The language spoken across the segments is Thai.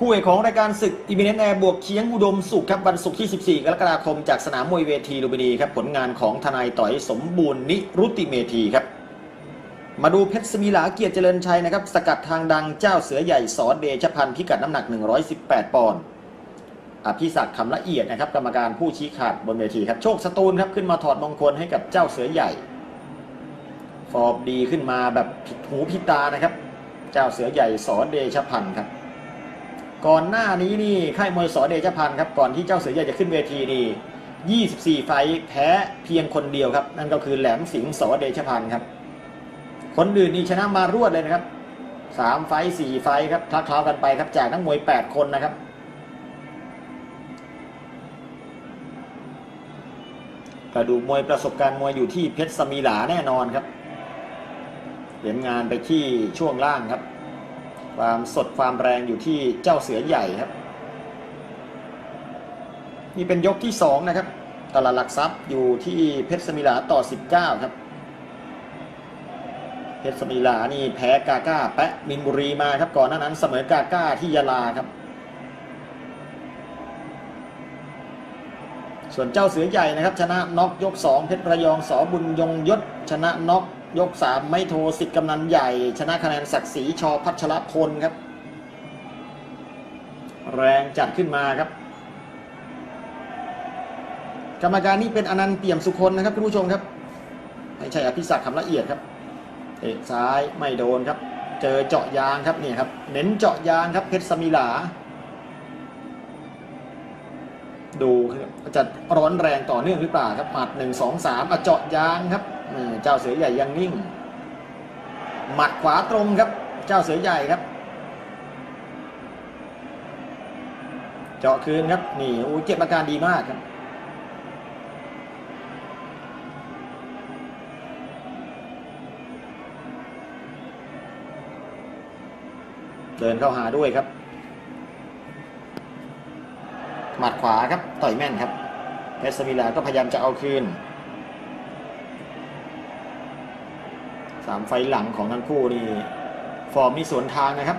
คู่เอกของรายการศึกอีเมเนแอร์บวกเคียงอุดมสุขครับวันศุกร์ที่ 14 กรกฎาคมจากสนามมวยเวทีลุมพินีครับผลงานของทนายต่อยสมบูรณ์นิรุติเมธีครับ มาดูเพชรสมิลาเกียรติเจริญชัยนะครับ สกัดทางดังเจ้าเสือใหญ่สอนเดชพันธ์พิกัดน้ำหนัก 118 ปอนด์อภิศักดิ์คำละเอียดนะครับ กรรมการผู้ชี้ขาดบนเวทีครับโชคสตูลครับขึ้นมาถอดมงคลให้กับเจ้าเสือใหญ่ ฟอร์มดีขึ้นมาแบบผิดหูผิดตานะครับ เจ้าเสือใหญ่สอนเดชพันธ์ครับ ก่อนหน้านี้นี่ค่ายมวยสอเดชพันธ์ครับก่อนที่เจ้าเสือใหญ่จะขึ้นเวทีนี่24 ไฟท์แพ้เพียงคนเดียวครับ นั่นก็คือแหลมสิงห์สอเดชพันธ์ครับ คนอื่นนี่ชนะมารวดเลยนะครับสามไฟท์สี่ไฟท์ครับคลักคล้ากันไปครับจากนักมวย8คนนะครับ กระดูกมวยประสบการณ์มวยอยู่ที่เพชรสมีหลาแน่นอนครับ เหรียญงานไปที่ช่วงล่างครับ ความสดความแรงอยู่ที่เจ้าเสือใหญ่ครับ นี่เป็นยกที่ 2 นะครับ ตลาดหลักทรัพย์อยู่ที่เพชรสมิลาต่อ 19 ครับ เพชรสมิลานี่แพ้กาก้า แปะมินบุรีมาครับก่อนหน้านั้นเสมอกาก้าที่ยาลาครับ ส่วนเจ้าเสือใหญ่นะครับ ชนะน็อกยก 2 เพชรระยองสอบุญยงยศชนะน็อก ยก3ไม่โทรสิทธิ์กำนันใหญ่ ชนะคะแนนศักดิ์ศรีชอพัชรพลครับ แรงจัดขึ้นมาครับ กรรมการนี่เป็นอนันต์เปี่ยมสุคนนะครับท่านผู้ชมครับไม่ใช่อภิศักดิ์คำละเอียดครับเตะซ้ายไม่โดนครับ เจอเจาะยางครับนี่ครับเน้นเจาะยางครับเพชรสมิลา ดูครับจะร้อนแรงต่อเนื่องหรือเปล่าครับหมัดหนึ่งสองสามเจาะยางครับ เจ้าเสือใหญ่ยังนิ่ง หมัดขวาตรงครับ เจ้าเสือใหญ่ครับ เจาะคืนครับ นี่โอ้เก็บอาการดีมากครับเดินเข้าหาด้วยครับ หมัดขวาครับ ต่อยแม่นครับเพชรสมิลาก็พยายามจะเอาคืน สามไฟหลังของทั้งคู่นี่ฟอร์มนี่สวนทางนะครับ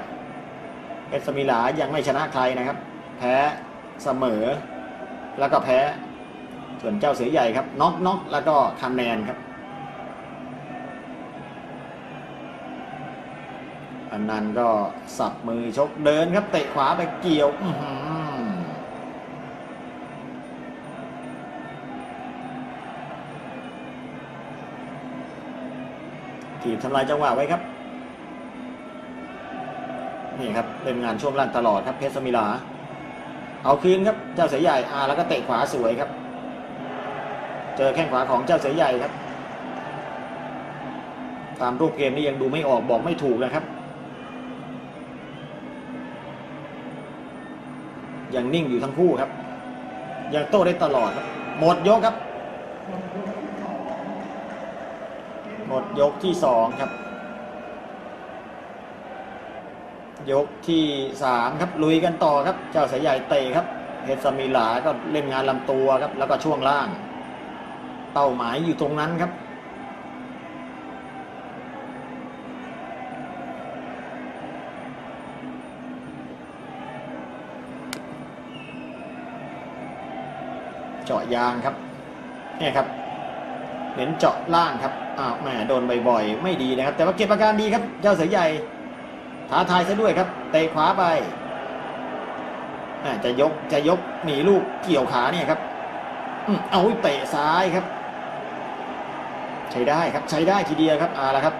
เพชรสมิลายังไม่ชนะใครนะครับ แพ้เสมอ แล้วก็แพ้ ส่วนเจ้าเสือใหญ่ครับน็อกน็อกแล้วก็คะแนนครับ อันนั้นก็สับมือชกเดินครับเตะขวาไปเกี่ยว อื้ อหือถีบทำลายจังหวะไว้ครับ นี่ครับเป็นงานช่วงล่างตลอดครับเพชรสมิลา เอาคืนครับเจ้าเสือใหญ่อาแล้วก็เตะขวาสวยครับ เจอแข้งขวาของเจ้าเสือใหญ่ครับ ตามรูปเกมนี้ยังดูไม่ออกบอกไม่ถูกนะครับ ยังนิ่งอยู่ทั้งคู่ครับ ยังโต้ได้ตลอดครับหมดยกครับ หมดยกที่สองครับ ยกที่สามครับลุยกันต่อครับ เจ้าสายใหญ่เตะครับเพชรสมิลาก็เล่นงานลำตัวครับ แล้วก็ช่วงล่าง เป้าหมายอยู่ตรงนั้นครับเจาะยางครับเนี่ยครับเน้นเจาะล่างครับ อ้าวแหมโดนบ่อยๆ ไม่ดีนะครับ แต่ว่าเก็บอาการดีครับ เจ้าเสือใหญ่ ท้าทายซะด้วยครับ เตะขวาไปอ่าจะยกจะยกหนีลูกเกี่ยวขาเนี่ยครับอเอาเตะซ้ายครับ ใช้ได้ครับใช้ได้ทีเดียวครับเอาละครับ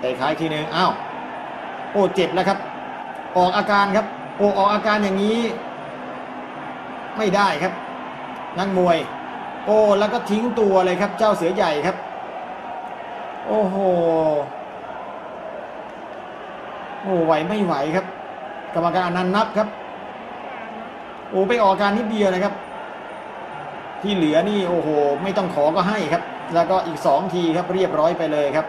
เตะขาอีกทีหนึงอ้าวโอ้เจ็บแล้วครับ ออกอาการครับ โอ้ออกอาการอย่างนี้ ไม่ได้ครับ นักมวย โอ้แล้วก็ทิ้งตัวเลยครับ เจ้าเสือใหญ่ครับ โอ้โหโอ้ไหวไม่ไหวครับ กรรมการนันนับครับ โอ้ไปออกการนิดเดียวนะครับ ที่เหลือนี่โอ้โห ไม่ต้องขอก็ให้ครับ แล้วก็อีกสองทีครับเรียบร้อยไปเลยครับ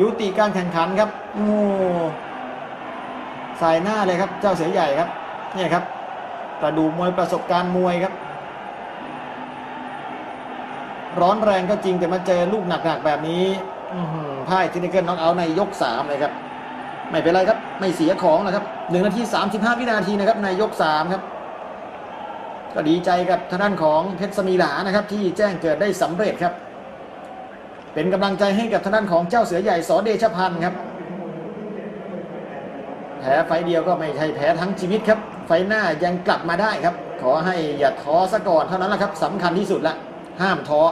ยุติการแข่งขันครับโอ้สายหน้าเลยครับ เจ้าเสือใหญ่ครับ เนี่ยครับกระดูกมวยประสบการณ์มวยครับ ร้อนแรงก็จริงแต่มาเจอลูกหนักๆแบบนี้อื้อหือพ่ายเทคนิคเกิลน็อกเอาท์ในยกสามเลยครับ ไม่เป็นไรครับ ไม่เสียของนะครับหนึ่งนาที35วินาทีนะครับในยก3ครับ ก็ดีใจกับทางด้านของเพชรสมีหลานะครับ ที่แจ้งเกิดได้สำเร็จครับ เป็นกำลังใจให้กับทางด้านของเจ้าเสือใหญ่สอเดชพันธ์ครับแพ้ไฟล์เดียวก็ไม่ใช่แพ้ทั้งชีวิตครับ ไฟล์หน้ายังกลับมาได้ครับ ขอให้อย่าท้อซะก่อนเท่านั้นแหละครับสำคัญที่สุดละ ห้ามท้อ